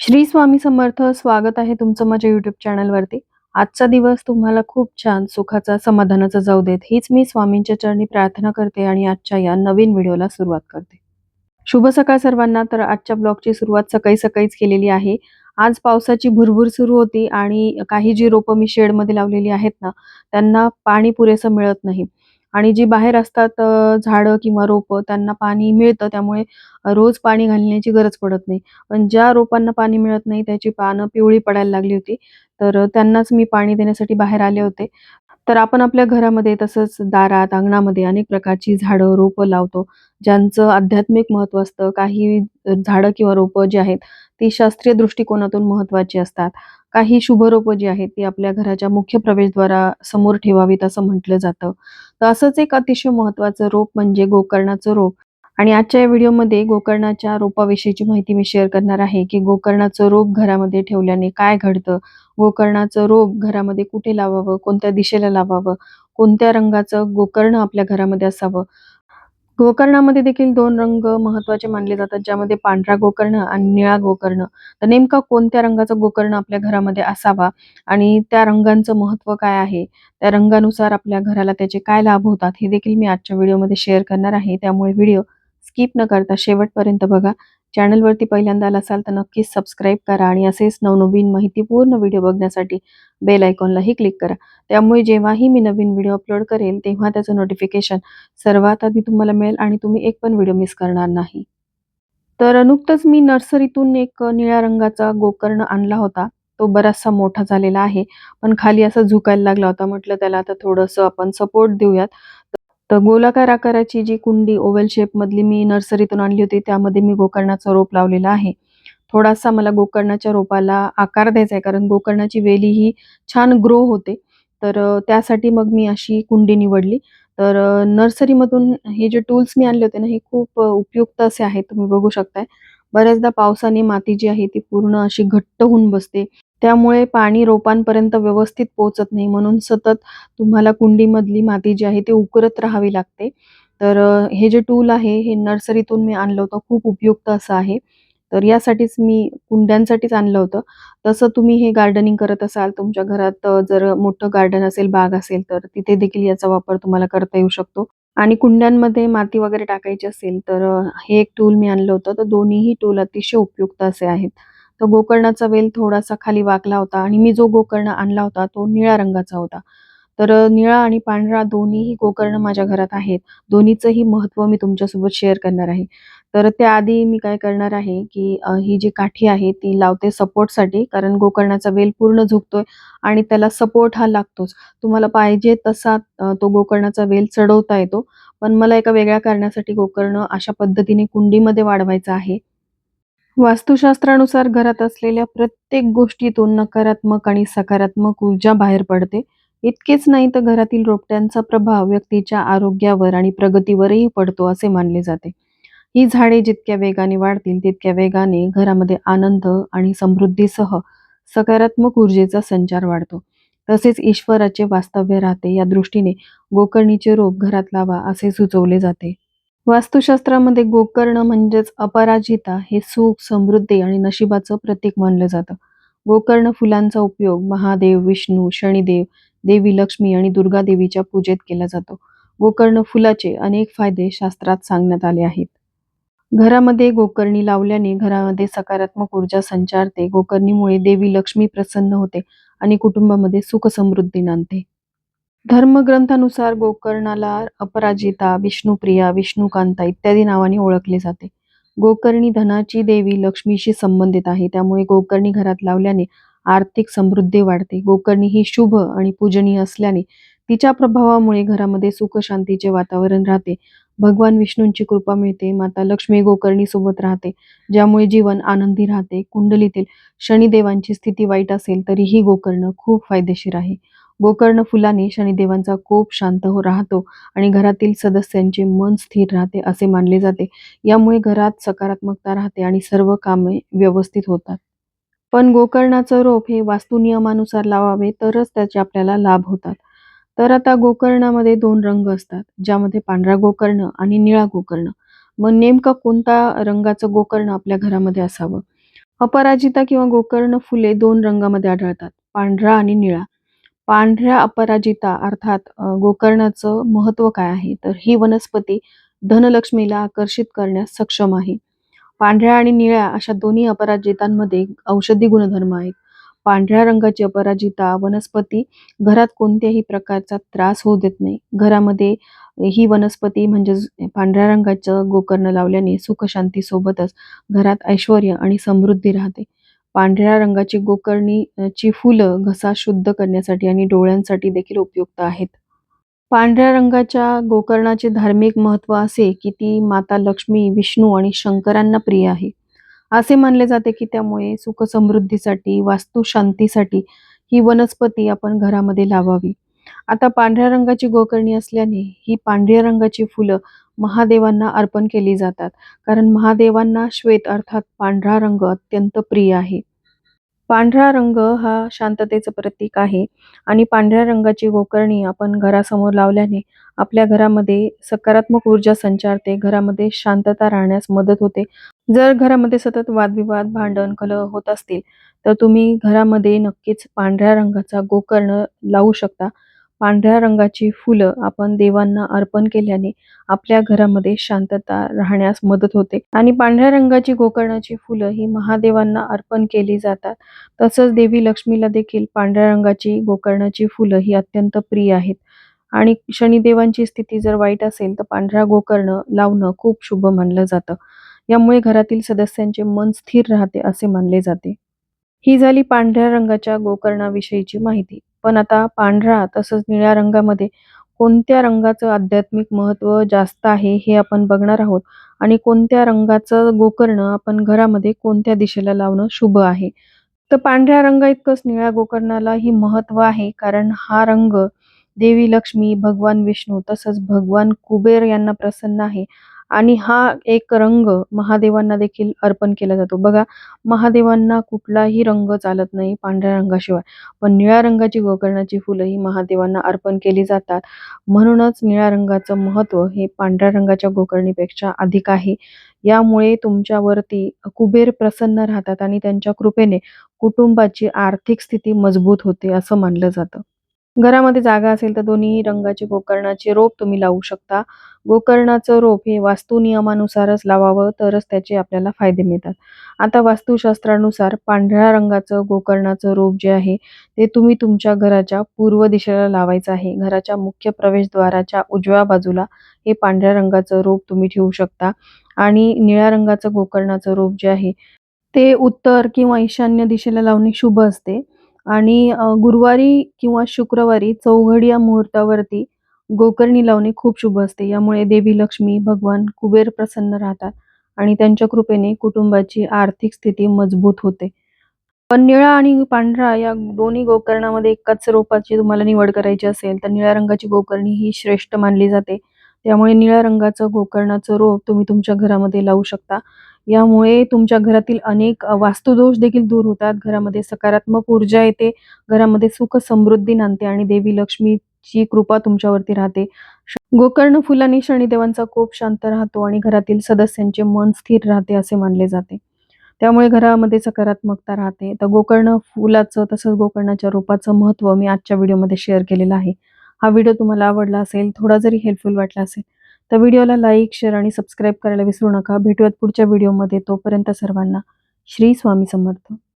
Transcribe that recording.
श्री स्वामी समर्थ स्वागत आहे तुमचं माझ्या युट्यूब चॅनलवरती आजचा दिवस तुम्हाला खूप छान सुखाचा समाधानाचा जाऊ देत. हीच मी स्वामींच्या चरणी प्रार्थना करते आणि आजच्या या नवीन व्हिडिओला सुरुवात करते. शुभ सकाळ सर्वांना. तर आजच्या ब्लॉगची सुरुवात सकाळी सकाळीच केलेली आहे. आज पावसाची भुरभुर सुरू होती आणि काही जी रोपं मी शेडमध्ये लावलेली आहेत ना त्यांना पाणी पुरेसं मिळत नाही. आणि जी बाहेर असतात झाडं किंवा रोपं त्यांना पाणी मिळतं. त्यामुळे रोज पाणी घालण्याची गरज पडत नाही. पण ज्या रोपांना पाणी मिळत नाही त्याची पानं पिवळी पडायला लागली होती. तर त्यांनाच मी पाणी देण्यासाठी बाहेर आले होते. तर आपण आपल्या घरामध्ये तसंच दारात अंगणामध्ये अनेक प्रकारची झाडं रोपं लावतो. ज्यांचं आध्यात्मिक महत्त्व असतं. काही झाडं किंवा रोपं जी आहेत ती शास्त्रीय दृष्टिकोनातून महत्त्वाची असतात. काही शुभरोपं जी आहेत ती आपल्या घराच्या मुख्य प्रवेशद्वारा समोर ठेवावीत असं म्हटलं जातं. तर असंच एक अतिशय महत्त्वाचं रोप म्हणजे गोकर्णाचं रोप. आणि आजच्या या व्हिडिओमध्ये गोकर्णाच्या रोपाविषयीची माहिती मी शेअर करणार आहे की गोकर्णाचं रोप घरामध्ये ठेवल्याने काय घडतं? गोकर्णाचं रोप घरामध्ये कुठे लावावं? कोणत्या दिशेला लावावं? कोणत्या रंगाचं गोकर्ण आपल्या घरामध्ये असावं? गोकर्णामध्ये देखील दोन रंग महत्त्वाचे मानले जातात ज्यामध्ये पांढरा गोकर्ण आणि निळा गोकर्ण. तर नेमका कोणत्या रंगाचा गोकर्ण आपल्या घरामध्ये असावा आणि त्या रंगांचं महत्त्व काय आहे? त्या रंगानुसार आपल्या घराला त्याचे काय लाभ होतात हे देखील मी आजच्या व्हिडिओमध्ये शेअर करणार आहे. त्यामुळे व्हिडिओ स्किप न करता शेवटपर्यंत बघा. चॅनलवरती पहिल्यांदा आला असाल तर नक्कीच सबस्क्राईब करा आणि असेच नवनवीन माहितीपूर्ण व्हिडिओ बघण्यासाठी बेल आयकॉनलाही क्लिक करा. त्यामुळे जेव्हाही मी नवीन व्हिडिओ अपलोड करेल तेव्हा त्याचं नोटिफिकेशन सर्वात आधी तुम्हाला मिळेल आणि तुम्ही एक पण व्हिडिओ मिस करणार नाही. तर नुकतंच मी नर्सरीतून एक निळ्या रंगाचा गोकर्ण आणला होता. तो बराचसा मोठा झालेला आहे पण खाली असा झुकायला लागला होता. म्हटलं त्याला आता थोडंसं आपण सपोर्ट देऊयात. तर गोलाकार आकाराची जी कुंडी ओव्हल शेप मधली मी नर्सरीतून आणली होती त्यामध्ये मी गोकर्णाचा रोप लावलेला आहे. थोडासा मला गोकर्णाच्या रोपाला आकार द्यायचा आहे कारण गोकर्णाची वेली ही छान ग्रो होते. तर त्यासाठी मग मी अशी कुंडी निवडली. तर नर्सरीमधून हे जे टूल्स मी आणले होते ना हे खूप उपयुक्त असे आहेत तुम्ही बघू शकताय. बऱ्याचदा पावसाने माती जी आहे ती पूर्ण अशी घट्ट होऊन बसते. त्यामुळे पाणी रोपांपर्यंत व्यवस्थित पोहोचत नाही. म्हणून सतत तुम्हाला कुंडीमधली माती जी आहे ती उकरत राहावी लागते. तर हे जे टूल आहे हे नर्सरीतून मी आणलं होतं. खूप उपयुक्त असं आहे. तर यासाठीच मी कुंड्यांसाठीच आणलं होतं. तसं तुम्ही हे गार्डनिंग करत असाल तुमच्या घरात जर मोठं गार्डन असेल बाग असेल तर तिथे देखील याचा वापर तुम्हाला करता येऊ शकतो. आणि कुंड्यांमध्ये माती वगैरे टाकायची असेल तर हे एक टूल मी आणलं होतं. तर दोन्हीही टूल अतिशय उपयुक्त असे आहेत. तर गोकर्णाचा वेल थोडासा खाली वाकला होता आणि मी जो गोकर्ण आणला होता तो निळ्या रंगाचा होता. तर निळा आणि पांढरा दोन्हीही गोकर्ण माझ्या घरात आहेत. दोन्हीचंही महत्त्व मी तुमच्यासोबत शेअर करणार आहे. तर त्याआधी मी काय करणार आहे की ही जी काठी आहे ती लावते सपोर्टसाठी कारण गोकर्णाचा वेल पूर्ण झुकतोय आणि त्याला सपोर्ट हा लागतोच. तुम्हाला पाहिजे तसा तो गोकर्णाचा वेल चढवता येतो. पण मला एका वेगळ्या कारणासाठी गोकर्ण अशा पद्धतीने कुंडीमध्ये वाढवायचा आहे. वास्तुशास्त्रानुसार घरात असलेल्या प्रत्येक गोष्टीतून नकारात्मक आणि सकारात्मक ऊर्जा बाहेर पडते. इतकेच नाही तर घरातील रोपट्यांचा प्रभाव व्यक्तीच्या आरोग्यावर आणि प्रगतीवरही पडतो असे मानले जाते. ही झाडे जितक्या वेगाने वाढतील तितक्या वेगाने घरामध्ये आनंद आणि समृद्धीसह सकारात्मक ऊर्जेचा संचार वाढतो. तसेच ईश्वराचे वास्तव्य राहते. या दृष्टीने गोकर्णीचे रोप घरात लावा असे सुचवले जाते. वास्तुशास्त्रामध्ये गोकर्ण म्हणजेच अपराजिता हे सुख समृद्धी आणि नशिबाचं प्रतीक मानलं जातं. गोकर्ण फुलांचा उपयोग महादेव विष्णू शनिदेव देवी लक्ष्मी आणि दुर्गा देवीच्या पूजेत केला जातो. गोकर्ण फुलाचे अनेक फायदे शास्त्रात सांगण्यात आले आहेत. घरामध्ये गोकर्णी लावल्याने घरामध्ये सकारात्मक ऊर्जा संचारते गोकर्णीमुळे देवी लक्ष्मी प्रसन्न होते आणि कुटुंबामध्ये सुख समृद्धी नांदते. धर्मग्रंथानुसार गोकर्णाला अपराजिता विष्णुप्रिया विष्णुकांता इत्यादी नावाने ओळखले जाते. गोकर्णी धनाची देवी लक्ष्मीशी संबंधित आहे. त्यामुळे गोकर्णी घरात लावल्याने आर्थिक समृद्धी वाढते. गोकर्णी ही शुभ आणि पूजनीय असल्याने तिच्या प्रभावामुळे घरामध्ये सुख शांतीचे वातावरण राहते. भगवान विष्णूंची कृपा मिळते. माता लक्ष्मी गोकर्णी सोबत राहते. ज्यामुळे जीवन आनंदी राहते. कुंडलीतील शनिदेवांची स्थिती वाईट असेल तरीही गोकर्ण खूप फायदेशीर आहे. गोकर्ण फुलाने शनिदेवांचा कोप शांत हो राहतो आणि घरातील सदस्यांचे मन स्थिर राहते असे मानले जाते. यामुळे घरात सकारात्मकता राहते आणि सर्व कामे व्यवस्थित होतात. पण गोकर्णाचं रोप हे वास्तुनियमानुसार लावावे तरच त्याचे आपल्याला लाभ होतात. तर आता गोकर्णामध्ये दोन रंग असतात ज्यामध्ये पांढरा गोकर्ण आणि निळा गोकर्ण. मग नेमका कोणता रंगाचं गोकर्ण आपल्या घरामध्ये असावं? अपराजिता किंवा गोकर्ण फुले दोन रंगामध्ये आढळतात पांढरा आणि निळा. पांढऱ्या अपराजिता अर्थात गोकर्णाचं महत्त्व काय आहे? तर ही वनस्पती धनलक्ष्मीला आकर्षित करण्यास सक्षम आहे. पांढऱ्या आणि निळ्या अशा दोन्ही अपराजितांमध्ये औषधी गुणधर्म आहेत. पांढऱ्या रंगाची अपराजिता वनस्पती घरात कोणत्याही प्रकारचा त्रास होऊ देत नाही. घरामध्ये ही वनस्पती म्हणजेच पांढऱ्या रंगाचं गोकर्ण लावल्याने सुखशांतीसोबतच सोबतच घरात ऐश्वर आणि समृद्धी राहते. पांढऱ्या रंगाची गोकर्णी ची फुलं घसा शुद्ध करण्यासाठी आणि डोळ्यांसाठी देखील उपयुक्त आहेत. पांढऱ्या रंगाच्या गोकर्णाचे धार्मिक महत्त्व असे की ती माता लक्ष्मी विष्णू आणि शंकरांना प्रिय आहे. असे मानले जाते की त्यामुळे सुख समृद्धीसाठी ही वनस्पती आपण घरामध्ये लावावी. आता पांढऱ्या रंगाची गोकर्णी असल्याने ही पांढऱ्या रंगाची फुलं महादेवांना अर्पण केली जातात. कारण महादेवांना श्वेत अर्थात पांढरा रंग अत्यंत प्रिय आहे. पांढरा रंग हा शांततेचं प्रतीक आहे आणि पांढऱ्या रंगाची गोकर्णी आपण घरासमोर लावल्याने आपल्या घरामध्ये सकारात्मक ऊर्जा संचारते घरामध्ये शांतता राहण्यास मदत होते. जर घरामध्ये सतत वादविवाद भांडण कलह होत असतील तर तुम्ही घरामध्ये नक्कीच पांढऱ्या रंगाचा गोकर्ण लावू शकता. पांढऱ्या रंगाची फुलं आपण देवांना अर्पण केल्याने आपल्या घरामध्ये शांतता राहण्यास मदत होते. आणि पांढऱ्या रंगाची गोकर्णाची फुलं ही महादेवांना अर्पण केली जातात. तसंच देवी लक्ष्मीला देखील पांढऱ्या रंगाची गोकर्णाची फुलं ही अत्यंत प्रिय आहेत. आणि शनिदेवांची स्थिती जर वाईट असेल तर पांढरा गोकर्ण लावणं खूप शुभ मानलं जातं. यामुळे घरातील सदस्यांचे मन स्थिर राहते असे मानले जाते. ही झाली पांढऱ्या रंगाच्या गोकर्णाविषयीची माहिती. पण आता पांढरा तसंच निळ्या रंगामध्ये कोणत्या रंगाचं आध्यात्मिक महत्त्व जास्त आहे हे आपण बघणार आहोत. आणि कोणत्या रंगाचं गोकर्ण आपण घरामध्ये कोणत्या दिशेला लावणं शुभ आहे. तर पांढऱ्या रंगा इतकंच निळ्या गोकर्णालाही महत्त्व आहे कारण हा रंग देवी लक्ष्मी भगवान विष्णू तसंच भगवान कुबेर यांना प्रसन्न आहे. आणि हा एक रंग महादेवांना देखील अर्पण केला जातो. बघा महादेवांना कुठलाही रंग चालत नाही पांढऱ्या रंगाशिवाय. पण निळ्या रंगाची गोकर्णाची फुलं ही महादेवांना अर्पण केली जातात. म्हणूनच निळ्या रंगाचं महत्त्व हे पांढऱ्या रंगाच्या गोकर्णीपेक्षा अधिक आहे. यामुळे तुमच्यावरती कुबेर प्रसन्न राहतात आणि त्यांच्या कृपेने कुटुंबाची आर्थिक स्थिती मजबूत होते असं मानलं जातं. घरामध्ये जागा असेल तर दोन्ही रंगाचे गोकर्णाचे रोप तुम्ही लावू शकता. गोकर्णाचं रोप हे वास्तू नियमानुसारच लावावं तरच त्याचे आपल्याला फायदे मिळतात. आता वास्तुशास्त्रानुसार पांढऱ्या रंगाचं गोकर्णाचं रोप जे आहे ते तुम्ही तुमच्या घराच्या पूर्व दिशेला लावायचं आहे. घराच्या मुख्य प्रवेशद्वाराच्या उजव्या बाजूला हे पांढऱ्या रंगाचं रोप तुम्ही ठेवू शकता. आणि निळ्या रंगाचं गोकर्णाचं रोप जे आहे ते उत्तर किंवा ईशान्य दिशेला लावणे शुभ असते. आणि गुरुवारी किंवा शुक्रवारी चौघडी या मुहूर्तावरती गोकर्णी लावणे खूप शुभ असते. यामुळे देवी लक्ष्मी भगवान कुबेर प्रसन्न राहतात आणि त्यांच्या कृपेने कुटुंबाची आर्थिक स्थिती मजबूत होते. पण निळा आणि पांढरा या दोन्ही गोकर्णामध्ये एकाच रोपाची तुम्हाला निवड करायची असेल तर निळ्या रंगाची गोकर्णी ही श्रेष्ठ मानली जाते. त्यामुळे निळ्या रंगाचं गोकर्णाचं रोप तुम्ही तुमच्या घरामध्ये लावू शकता. यामुळे तुमच्या घरातील अनेक वास्तुदोष देखील दूर होतात. घरामध्ये सकारात्मक ऊर्जा येते. घरामध्ये सुख समृद्धी नांदते आणि देवी लक्ष्मीची कृपा तुमच्यावरती राहते. गोकर्ण फुलांनी शनिदेवांचा कोप शांत राहतो आणि घरातील सदस्यांचे मन स्थिर राहते असे मानले जाते. त्यामुळे घरामध्ये सकारात्मकता राहते. तर गोकर्ण फुलाचं तसंच गोकर्णाच्या रोपाचं महत्त्व मी आजच्या व्हिडिओमध्ये शेअर केलेलं आहे. हा व्हिडिओ तुम्हाला आवडला असेल थोडा जरी हेल्पफुल वाटला असेल तर व्हिडिओला लाईक शेअर आणि सबस्क्राईब करायला विसरू नका. भेटूयात पुढच्या व्हिडिओमध्ये तोपर्यंत सर्वांना श्री स्वामी समर्थ.